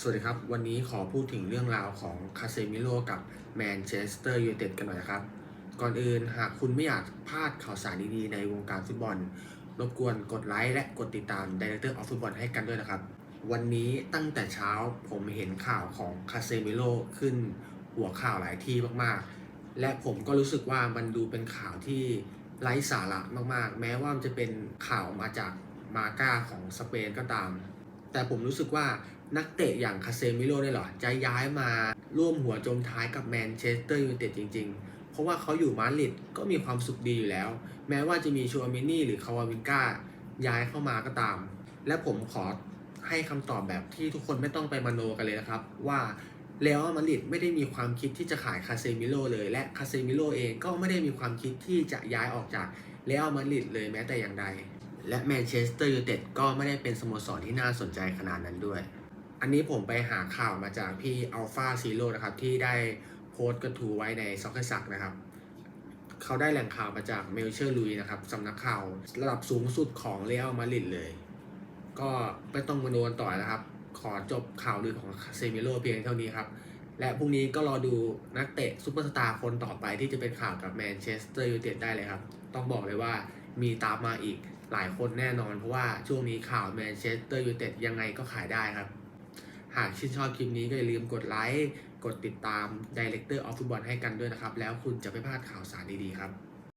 สวัสดีครับ วันนี้ขอพูดถึงเรื่องราวของคาเซมิโลกับแมนเชสเตอร์ยูไนเต็ดกันหน่อยนะครับ ก่อนอื่นหากคุณไม่อยากพลาดข่าวสารดีๆในวงการฟุตบอล รบกวนกดไลค์และกดติดตาม Director of Football ให้กันด้วยนะครับ วันนี้ตั้งแต่เช้าผมเห็นข่าวของคาเซมิโลขึ้นหัวข่าวหลายที่มากๆ และผมก็รู้สึกว่ามันดูเป็นข่าวที่ไร้สาระมากๆ แม้ว่ามันจะเป็นข่าวมาจากมาก้าของสเปนก็ตาม แต่ผมรู้สึกว่านักเตะอย่างคาเซมิโร่เนี่ยหรอจะย้ายมาร่วมหัวจมท้ายกับแมนเชสเตอร์ยูไนเต็ดจริง ๆ เพราะว่าเขาอยู่มาดริดก็มีความสุขดีอยู่แล้ว แม้ว่าจะมีชัวมินี่หรือคาวาวินกาย้ายเข้ามาก็ตาม และผมขอให้คำตอบแบบที่ทุกคนไม่ต้องไปมโนกันเลยนะครับ ว่าเรอัลมาดริดไม่ได้มีความคิดที่จะขายคาเซมิโร่เลย และคาเซมิโร่เองก็ไม่ได้มีความคิดที่จะย้ายออกจากเรอัลมาดริดเลยแม้แต่อย่างใด และแมนเชสเตอร์ยูไนเต็ดก็ไม่ได้เป็นสโมสรที่น่าสนใจขนาดนั้นด้วย อันนี้ผมไปหาข่าวมาจากพี่อัลฟาซีโร่นะครับ ที่ได้โพสต์กระทู้ไว้ในซ็อกเกอร์ซักนะครับ เขาได้แหล่งข่าวมาจากเมลเชอร์ลุยนะครับสำนักข่าวระดับสูงสุดของเรอัลมาดริดเลย ก็ไม่ต้องมาโนนต่อนะครับ ขอจบข่าวลือของเซมิโลเพียงเท่านี้ครับ และพรุ่งนี้ก็รอดูนักเตะซูเปอร์สตาร์คนต่อไปที่จะเป็นข่าวกับแมนเชสเตอร์ยูไนเต็ดได้เลยครับ ต้องบอกเลยว่ามีตามมาอีก หลายคนแน่นอน เพราะว่าช่วงนี้ข่าวแมนเชสเตอร์ยูไนเต็ดยังไงก็ขายได้ครับ หากชื่นชอบคลิปนี้ก็อย่าลืมกดไลค์ กดติดตาม Director of Football ให้กันด้วยนะครับ แล้วคุณจะไม่พลาดข่าวสารดีๆครับ